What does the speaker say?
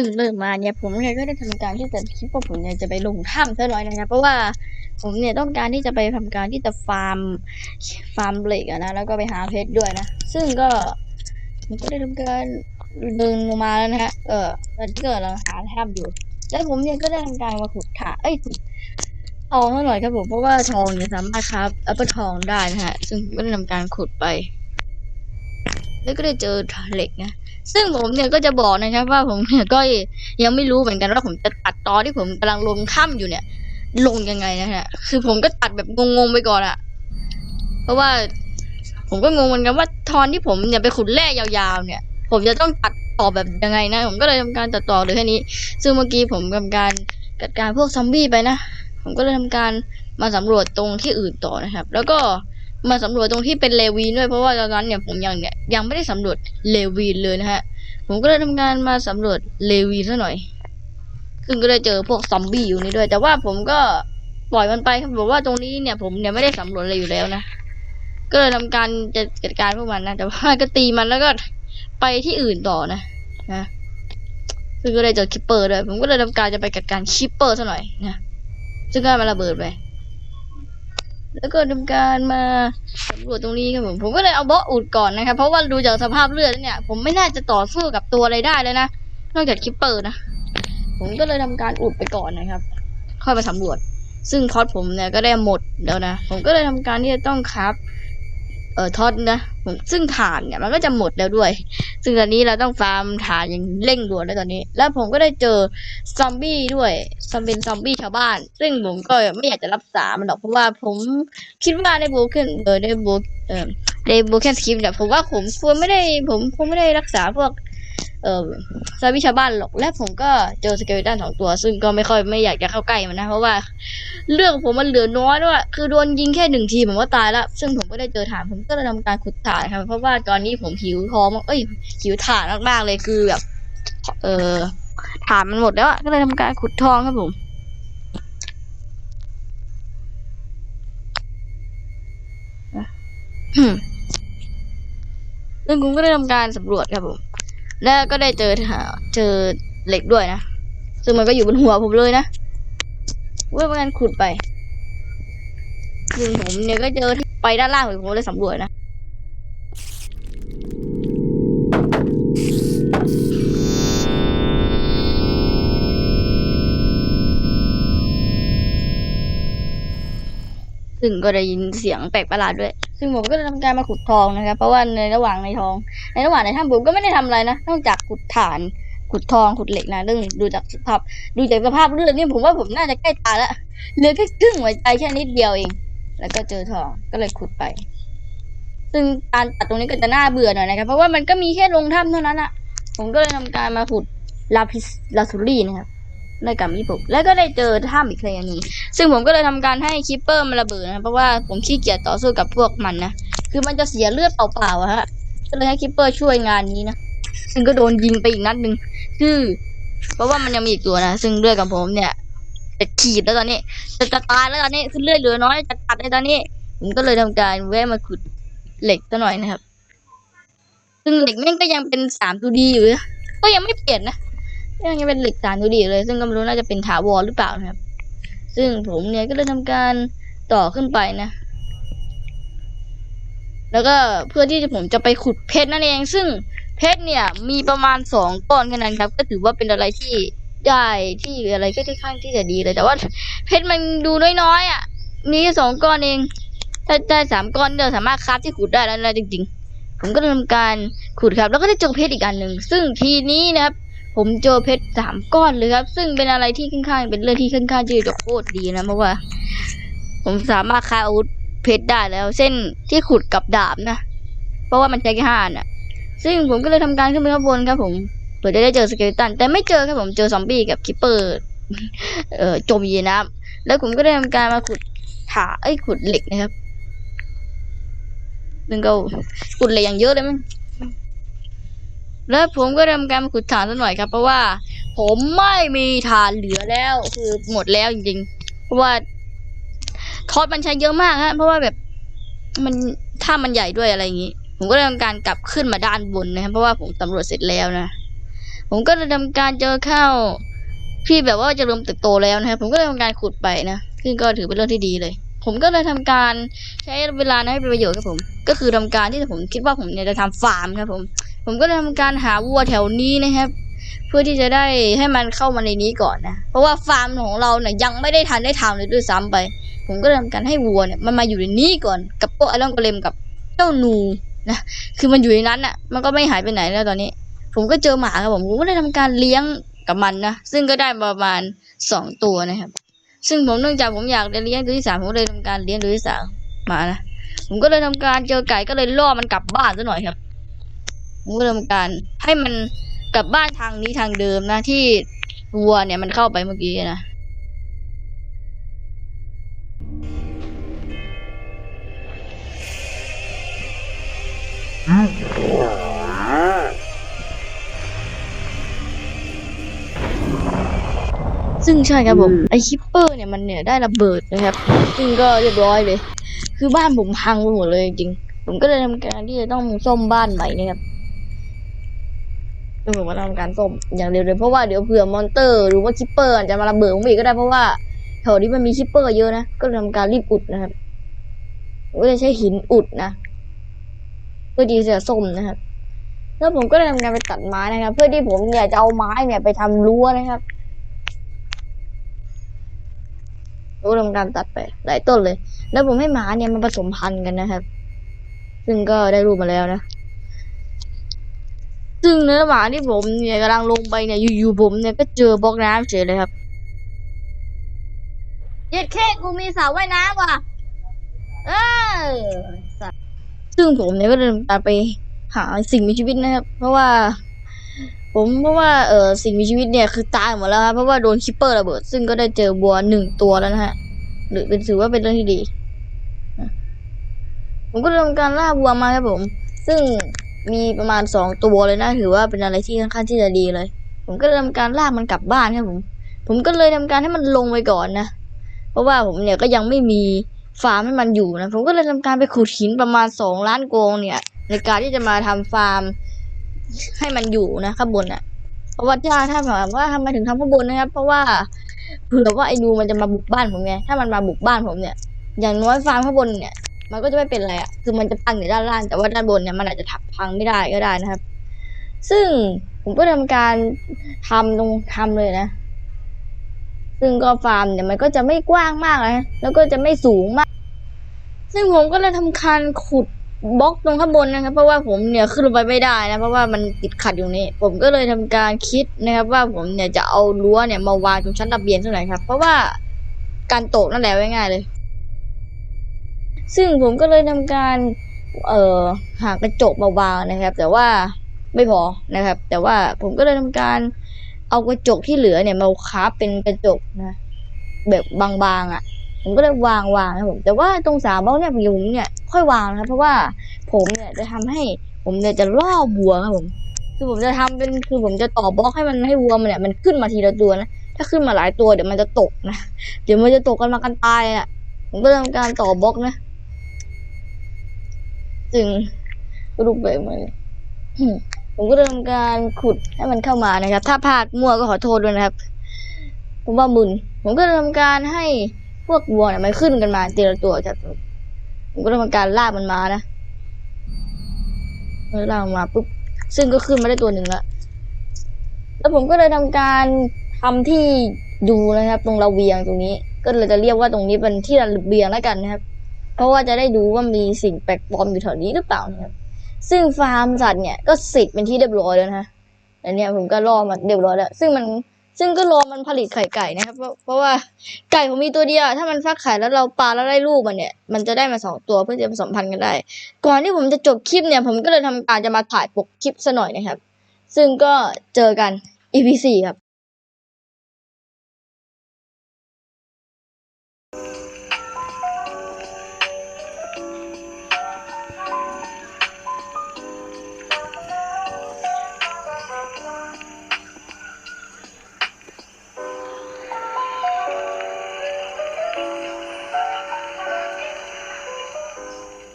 ซึ่งเริ่มมาเนี่ยผมเนี่ยก็ได้ทำการที่จะคิดว่าผมเนี่ยจะไปลงถ้ำซะหน่อยนะครับเพราะว่าผมเนี่ยต้องการที่จะไปทำการที่จะฟาร์มฟาร์มเหล็กนะแล้วก็ไปหาเพชรด้วยนะซึ่งก็ผมก็ได้ทำการเดินลงมาแล้วนะฮะเออตอนที่เกิดเราหาถ้ำอยู่ แล้วผมเนี่ยก็ได้ทำการมาขุดถาเอ้ยขุดทองซะหน่อยครับผมเพราะว่าทองเนี่ยสามารถครับอัปเปอร์ทองได้นะฮะซึ่งก็ได้ทำการขุดไป แล้วก็ได้เจอเหล็กนะซึ่งผมเนี่ยก็จะบอกนะครับว่าผมเนี่ยก็ยังไม่รู้เหมือนกันว่าผมจะตัดตอนที่ผมกำลังลงถ้ำอยู่เนี่ย ลงยังไงนะฮะคือผมก็ตัดแบบงงๆไปก่อนอะเพราะว่า ผมก็งงเหมือนกันว่าทอนที่ผมเนี่ยไปขุดแร่ยาวๆ เนี่ย ผมจะต้องตัดต่อแบบยังไงนะ ผมก็เลยทำการตัดต่อเลยแค่นี้ ซึ่งเมื่อกี้ผมทำการจัดการพวกซอมบี้ไปนะ ผมก็เลยทำการมาสำรวจตรงที่อื่นต่อนะครับ แล้วก็ มาสำรวจตรงที่เป็นเลวีนด้วยเพราะว่าตอนนั้นเนี่ยผมยังเนี่ยยังไม่ได้สำรวจเลวีนเลยนะฮะ ผมก็เลยทำการมาสำรวจเลวีนซะหน่อยซึ่งก็ได้เจอพวกซอมบี้อยู่นี่ด้วย แต่ว่าผมก็ปล่อยมันไปครับบอกว่าตรงนี้เนี่ยผมเนี่ยไม่ได้สำรวจอะไรอยู่แล้วนะก็เลยทำการจะจัดการพวกมันนะแต่ว่าก็ตีมันแล้วก็ไปที่อื่นต่อนะนะซึ่งก็ได้เจอคิปเปอร์ด้วยผมก็เลยทำการจะไปจัดการคิปเปอร์ซะหน่อยนะซึ่งก็มันระเบิดไป แล้วก็ทำการมาสำรวจตรงนี้ครับผมผมก็เลยเอาบล็อกอุดก่อนนะครับ เพราะว่าดูจากสภาพเลือดแล้วเนี่ย ผมไม่น่าจะต่อสู้กับตัวอะไรได้เลยนะนอกจากคิปเปอร์นะผมก็เลยทำการอุดไปก่อนนะครับ ค่อยมาสำรวจ ซึ่งท็อตผมเนี่ยก็ได้หมดแล้วนะผมก็เลยทำการที่จะต้องครับ เอ่อท็อตนะผมซึ่งถ่านเนี่ยมันก็จะหมดแล้วด้วย ซึ่งตอนนี้เราต้องฟาร์มฐานอย่างเร่งด่วนเลยตอนนี้ แล้วผมก็ได้เจอซอมบี้ด้วยซอมเป็นซอมบี้ชาวบ้าน ซึ่งผมก็ไม่อยากจะรับสามันหรอกเพราะว่าผมคิดว่าได้บเกนเออได้บเออได้บเกนสกิมแต่ผมว่าผมควรไม่ได้ผมคงไม่ได้รักษาพวก เออซอมบี้ชาวบ้านหรอกและผมก็เจอสเกลตันสองตัว ซึ่งก็ไม่ค่อยไม่อยากจะเข้าใกล้มันนะ เพราะว่าเรื่องผมมันเหลือน้อยด้วยคือโดนยิงแค่หนึ่งทีผมก็ตายล้วซึ่งผมก็ได้เจอถ่านผมก็เลยทำการขุดถ่านครับเพราะว่าตอนนี้ผมหิวท้องเอ้ยหิวถ่านมากๆเลยคือแบบ เออถ่านมันหมดแล้วอะก็เลยทำการขุดทองครับผมซึ่งผมก็ได้ทำการสำรวจครับผม แล้วก็ได้เจอหาเจอเหล็กด้วยนะ ซึ่งมันก็อยู่บนหัวผมเลยนะเว่ามันขุดไปซึ่งผมเนี่ยก็เจอไปด้านล่างผมเลยสำรวจนะซึ่งก็ได้ยินเสียงแปลกประหลาดด้วย ซึ่งผมก็ได้ทำการมาขุดทองนะครับ เพราะว่าในระหว่างในทอง ในระหว่างในถ้ำผมก็ไม่ได้ทำอะไรนะ นอกจากขุดถ่าน ขุดทอง ขุดเหล็กนะเรื่องดูจากสภาพ ดูจากสภาพเลือดนี่ผมว่าผมน่าจะใกล้ตายแล้วเหลือแค่ครึ่งหัวใจแค่นิดเดียวเอง แล้วก็เจอทอง ก็เลยขุดไป ซึ่งการตัดตรงนี้ก็จะน่าเบื่อหน่อยนะครับ เพราะว่ามันก็มีแค่ลงถ้ำเท่านั้นอะผมก็เลยทำการมาขุดลาพิสลาซูรี่นะครับ ได้กับมิผมแล้วก็ได้เจอถ้ำอีกเลยอันหนึงซึ่งผมก็เลยทำการให้คิปเปอร์มันระเบิดนะเพราะว่าผมขี้เกียจต่อสู้กับพวกมันนะคือมันจะเสียเลือดเปล่าๆอะฮะก็เลยให้คิปเปอร์ช่วยงานนี้นะซึ่งก็โดนยิงไปอีกนัดหนึ่งคือ เพราะว่ามันยังมีอีกตัวนะซึ่งเลือดกับผมเนี่ยจะขีดแล้วตอนนี้จะจะตายแล้วตอนนี้คือเลือดเหลือน้อยจะตัดในตอนนี้ ผมก็เลยทำการแวะมาขุดเหล็กซะหน่อยนะครับ ซึ่งเหล็กแม่งก็ยังเป็นสามตัวดีอยู่นะก็ยังไม่เปลี่ยนนะ ยังยังเป็นเหล็กสามตัวดีเลย ซึ่งก็ไม่รู้น่าจะเป็นถาวรหรือเปล่านะครับ ซึ่งผมเนี่ยก็เลยทำการต่อขึ้นไปนะ แล้วก็เพื่อที่จะผมจะไปขุดเพชรนั่นเอง ซึ่งเพชรเนี่ย มีประมาณสองก้อนแค่นั้นครับ ก็ถือว่าเป็นอะไรที่ได้ที่อะไรก็ค่อนข้างที่จะดีเลยแต่ว่า เพชรมันดูน้อยๆอะ มีแค่สองก้อนเอง ถ้าได้สามก้อนเดียวสามารถคราฟที่ขุดได้แล้วนะจริง ๆ ผมก็ทำการขุดครับ แล้วก็ได้เจอเพชรอีกอันหนึ่งซึ่งทีนี้นะครับ ผมเจอเพชรสามก้อนเลยครับ ซึ่งเป็นอะไรที่ค่อนข้างเป็นเรื่องที่ค่อนข้างที่จะโคตรดีนะเพราะว่า ผมสามารถคราอาวุธเพชรได้แล้ว เส้นที่ขุดกับดาบนะ เพราะว่ามันใช้แค่ห้าน่ะ ซึ่งผมก็เลยทำการขึ้นไปข้างบนครับผมเผื่อจะได้เจอสเกลตัน แต่ไม่เจอครับผมเจอซอมบี้กับคิปเปอร์เอ่อจมอยู่ในน้ำแล้วผมก็ได้ทำการมาขุดถาเอ้ขุดเหล็กนะครับซึ่งก็ขุดเหล็กอย่างเยอะเลยมั้ง แล้วผมก็ทำการขุดถ่านสักหน่อยครับ เพราะว่า ผมไม่มีถ่านเหลือแล้ว คือหมดแล้วจริงๆ เพราะว่าทอดมันใช้เยอะมากฮะเพราะว่าแบบมันถ้ามันใหญ่ด้วยอะไรอย่างนี้ ผมก็เลยทำการกลับขึ้นมาด้านบนนะครับเพราะว่าผมสำรวจเสร็จแล้วนะผมก็เลยทำการเจอเข้าวที่แบบว่าจะเริ่มเติบโตแล้วนะครับผมก็เลยทำการขุดไปนะซึ่งก็ถือเป็นเรื่องที่ดีเลย ผมก็เลยทำการใช้เวลานั้นให้เป็นประโยชน์ครับผม ก็คือทำการที่ผมคิดว่าผมเนี่ยจะทำฟาร์มครับผม ผมก็เลยทำการหาวัวแถวนี้นะครับ เพื่อที่จะได้ให้มันเข้ามาในนี้ก่อนนะ เพราะว่าฟาร์มของเราเนี่ยยังไม่ได้ทันได้ทำเลยด้วยซ้ำไป ผมก็เลยทำการให้วัวเนี่ยมันมาอยู่ในนี้ก่อน กับพวกไอรอนโกเลมกับเจ้านูนะ คือมันอยู่ในนั้นอะ มันก็ไม่หายไปไหนแล้วตอนนี้ ผมก็เจอหมาครับผม ผมก็ได้ทำการเลี้ยงกับมันนะ ซึ่งก็ได้ประมาณสองตัวนะครับ ซึ่งผมเนื่องจากผมอยากเลี้ยงตัวที่สามผมเลยทำการเลี้ยงตัวที่สามหมานะ ผมก็เลยทำการเจอไก่ก็เลยล่อมันกลับบ้านซะหน่อยครับ เลยทำการให้มันกลับบ้านทางนี้ทางเดิมนะที่วัวเนี่ยมันเข้าไปเมื่อกี้นะซึ่งใช่ครับผมไอคิปเปอร์เนี่ยมันเนี่ยได้ระเบิดนะครับ ซึ่งก็เรียบร้อยเลย คือบ้านผมพังไปหมดเลยจริงๆผมก็เลยทำการที่จะต้องซ่อมบ้านใหม่นะครับ ซึ่งผมมาทำการซ่อมอย่างเร็วเลยเพราะว่าเดี๋ยวเผื่อมอนเตอร์หรือว่าคิปเปอร์อาจจะมาระเบิดผมอีกก็ได้เพราะว่าแถวนี้มันมีคิปเปอร์เยอะนะก็เลยทำการรีบอุดนะครับก็เลยใช้หินอุดนะเพื่อที่จะซ่อมนะครับแล้วผมก็เลยทำการไปตัดไม้นะครับ เพื่อที่ผมเนี่ยจะเอาไม้เนี่ยไปทำรั้วนะครับรู้ทำการตัดไปหลายต้นเลย แล้วผมให้หมาเนี่ยมันผสมพันธุ์กันนะครับ ซึ่งก็ได้รูปมาแล้วนะ ซึ่งเนื้อหมาที่ผมเนี่ยกำลังลงไปเนี่ยอยู่ๆผมเนี่ยก็เจอบล็อกน้ำเฉยเลยครับเย็ดแค่กูมีสระว่ายน้ำว่ะ เออสัตว์ซึ่งผมเนี่ยก็เดินตามไปหาสิ่งมีชีวิตนะครับ เพราะว่า ผมเพราะว่าเออสิ่งมีชีวิตเนี่ยคือตายหมดแล้วครับเพราะว่าโดนคิปเปอร์ระเบิด ซึ่งก็ได้เจอบัวหนึ่งตัวแล้วนะฮะ หรือเป็นถือว่าเป็นเรื่องที่ดี ผมก็ทำการล่าบัวมาครับผม ซึ่ง มีประมาณสองตัวเลยนะถือว่าเป็นอะไรที่ค่อนข้างที่จะดีเลย ผมก็เลยทำการลากมันกลับบ้านครับผม ผมก็เลยทำการให้มันลงไปก่อนนะ เพราะว่าผมเนี่ยก็ยังไม่มีฟาร์มให้มันอยู่นะ ผมก็เลยทำการไปขุดหินประมาณสองล้านโกงเนี่ย ในการที่จะมาทำฟาร์มให้มันอยู่นะข้างบนอะ เพราะว่าถ้าถ้าถามว่าทำไมถึงทำข้างบนนะครับ เพราะว่าเผื่อว่าไอ้นูมันจะมาบุกบ้านผมไงถ้ามันมาบุกบ้านผมเนี่ย อย่างน้อยฟาร์มข้างบนเนี่ย มันก็จะไม่เป็นไรอะคือมันจะพังอยู่ด้านล่าง แต่ว่าด้านบนเนี่ยมันอาจจะทับพังไม่ได้ก็ได้นะครับ ซึ่งผมก็ทำการทำตรงทำเลยนะ ซึ่งก็ฟาร์มเนี่ยมันก็จะไม่กว้างมากนะแล้วก็จะไม่สูงมาก ซึ่งผมก็เลยทำการขุดบล็อกตรงข้างบนนะครับ เพราะว่าผมเนี่ยขึ้นลงไปไม่ได้นะ เพราะว่ามันติดขัดอยู่นี่ ผมก็เลยทำการคิดนะครับ ว่าผมเนี่ยจะเอารั้วเนี่ยมาวางตรงชั้นระเบียงเท่าไหร่ครับ เพราะว่าการตกนั่นแหละง่ายๆเลย ซึ่งผมก็เลยทำการ เอ่อหากระจกมาวางนะครับ แต่ว่าไม่พอนะครับ แต่ว่าผมก็เลยทำการเอากระจกที่เหลือเนี่ยมาคาฟเป็นกระจกนะ แบบบางๆอะ ผมก็เลยวางวางนะผมแต่ว่าตรงสามบล็อกเนี่ยผมเนี่ยค่อยวางนะครับเพราะว่าผมเนี่ยจะทำให้ผมเนี่ยจะล่อวัวครับผม คือผมจะทำเป็นคือผมจะต่อบล็อกให้มันให้วัวมันเนี่ยมันขึ้นมาทีละตัวนะถ้าขึ้นมาหลายตัวเดี๋ยวมันจะตกนะเดี๋ยวมันจะตกกันมากันตายอะผมก็ทำการต่อบล็อกนะ ซึ่งรูปแบบมันอืมผมก็ทำการขุดให้มันเข้ามานะครับ ถ้าพลาดมั่วก็ขอโทษด้วยนะครับ ผมว่ามึนผมก็ทำการให้พวกวัวเนี่ยมันขึ้นกันมาทีละตัวจากผมก็ทำการลากมันมานะลากมาปุ๊บซึ่งก็ขึ้นมาได้ตัวหนึ่งล้วแล้วผมก็เลยทำการทำที่ดูนะครับ ตรงระเบียงตรงนี้ ก็เลยจะเรียกว่าตรงนี้เป็นที่ระเบียงแล้วกันนะครับ เพราะว่าจะได้ดูว่ามีสิ่งแปลกปลอมอยู่แถวนี้หรือเปล่านะครับซึ่งฟาร์มสัตว์เนี่ยก็เสร็จเป็นที่เรียบร้อยแล้วนะแต่เนี่ยผมก็รอมาเรียบร้อยแล้ว ซึ่งมันซึ่งก็รอมันผลิตไข่ไก่นะครับ เพราะเพราะว่าไก่ผมมีตัวเดียว ถ้ามันฟักไข่แล้วเราปาแล้วได้ลูกมันเนี่ย มันจะได้มาสองตัวเพื่อจะผสมพันธุ์กันได้ ก่อนที่ผมจะจบคลิปเนี่ย ผมก็เลยทำการจะมาถ่ายปกคลิปซะหน่อยนะครับ ซึ่งก็เจอกัน EP 4ครับ